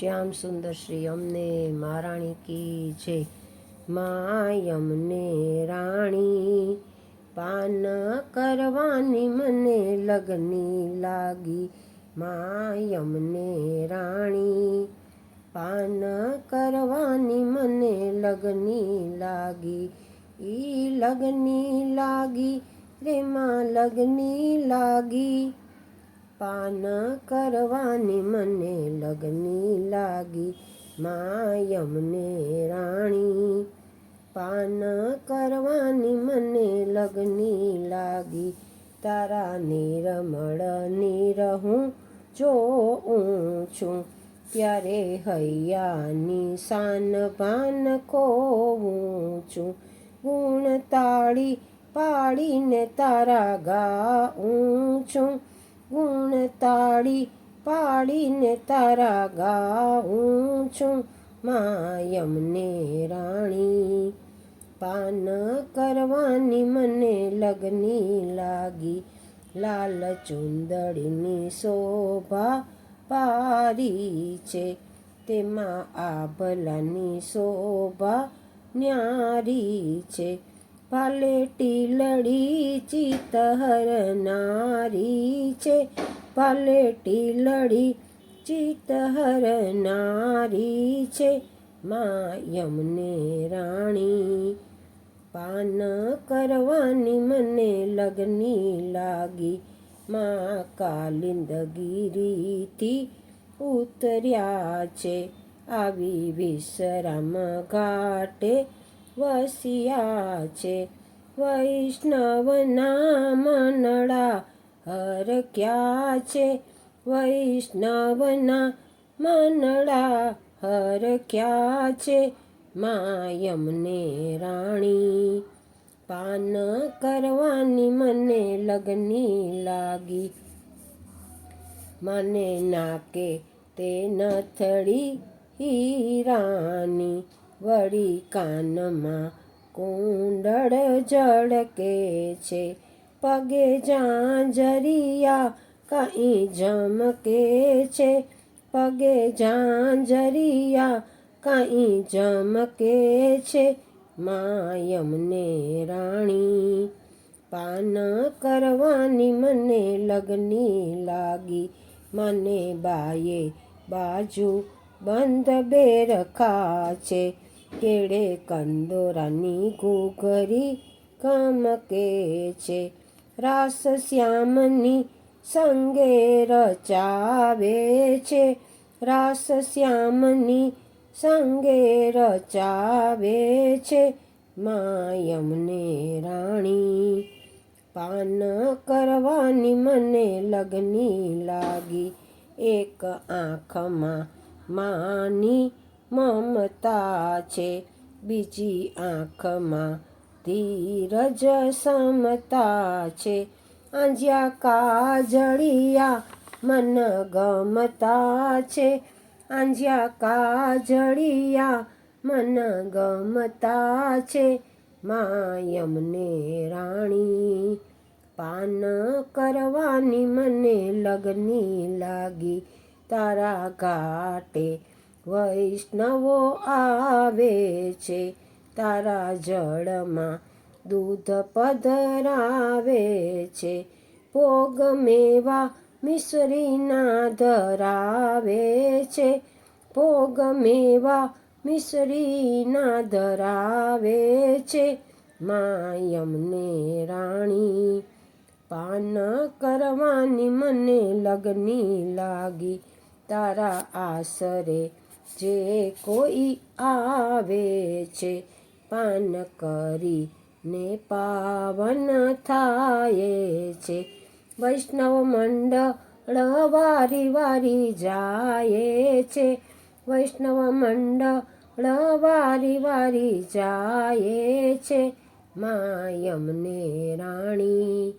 શ્યામ સુંદર શ્રી, અમને મહારાણી કી છે માયમને રાણી, પાન કરવાની મને લગની લાગી. માયમને રાણી, પાન કરવાની મને લગની લાગી. ઈ લગની લાગી રે માં લગની લાગી. પાન કરવાની મને લગની લાગી, માયમને રાણી. પાન કરવાની મને લગની લાગી, તારા નિરમળ નિરહું, જો છું ત્યારે હૈયાની શાન ભાન ખોવું છું. ગુણ તાળી પાડીને તારા ગાઉં છું. ગુણ તાળી પાડીને તારા ગાઉં છું, માયમને રાણી. પાન કરવાની મને લગની લાગી, લાલ ચુંદડીની શોભા પારી છે. તેમાં આભલાની શોભા ન્યારી છે. પાલેટી લડી ચિતહર નારી છે. પલટી લડી ચિતહર નારી છે. મા યમને રાણી પાન કરવાની મને લગની લાગી. મા કાલિંદગીરીથી ઉતર્યા છે. આવી વિશ્રામ ઘાટે વસ્યા છે વૈષ્ણવના મનડા હર ક્યાં છે વૈષ્ણવના મનડા હર ક્યા છે માયમને રાણી પાન કરવાની મને લગની લાગી. મને નાકે તે નથડી હીરાની વળી કાનમાં કુંડળ ઝળકે છે. પગે જાંજરિયા કાંઈ જમકે છે. પગે જાંજરિયા કાંઈ જમકે છે. માયમને રાણી પાન કરવાની મને લગની લાગી. મને બાએ બાજુ બંધ બે રખા છે. કેળે કંદોરાની ઘૂઘરી કમકે છે. રાસ શ્યામની સંગે રચાવે છે. રાસ શ્યામની સંગે રચાવે છે. માયમને રાણી પાન કરવાની મને લગની લાગી. એક આંખમાં માની મમતા છે બીજી આંખમાં ધીરજ સમતા છે આંજ્યા કાજળિયા મન ગમતા છે આંજ્યા કાજળિયા મન ગમતા છે માયમને રાણી પાન કરવાની મને લગની લાગી તારા ઘાટે વૈષ્ણવો આવે છે, તારા જળમાં દૂધ પધરાવે છે, ભોગ મેવા મિશ્રીના ધરાવે છે, ભોગ મેવા મિશ્રીના ધરાવે છે, માયમને રાણી પાન કરવાની મને લગની લાગી, તારા આસરે જે કોઈ આવે છે, પાન કરી ને પાવન થાય છે. વૈષ્ણવ મંડળ વારી વારી જાય છે. વૈષ્ણવ મંડળ વારી વારી જાય છે. માયમને રાણી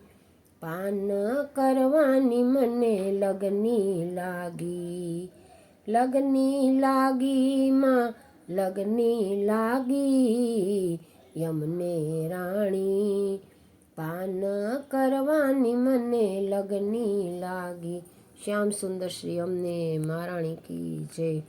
પાન કરવાની મને લગની લાગી. લગની લાગી માં લગની લાગી યમને રાણી પાન કરવાની મને લગની લાગી. શ્યામ સુંદર શ્રી અમને મહારાણી કી જય.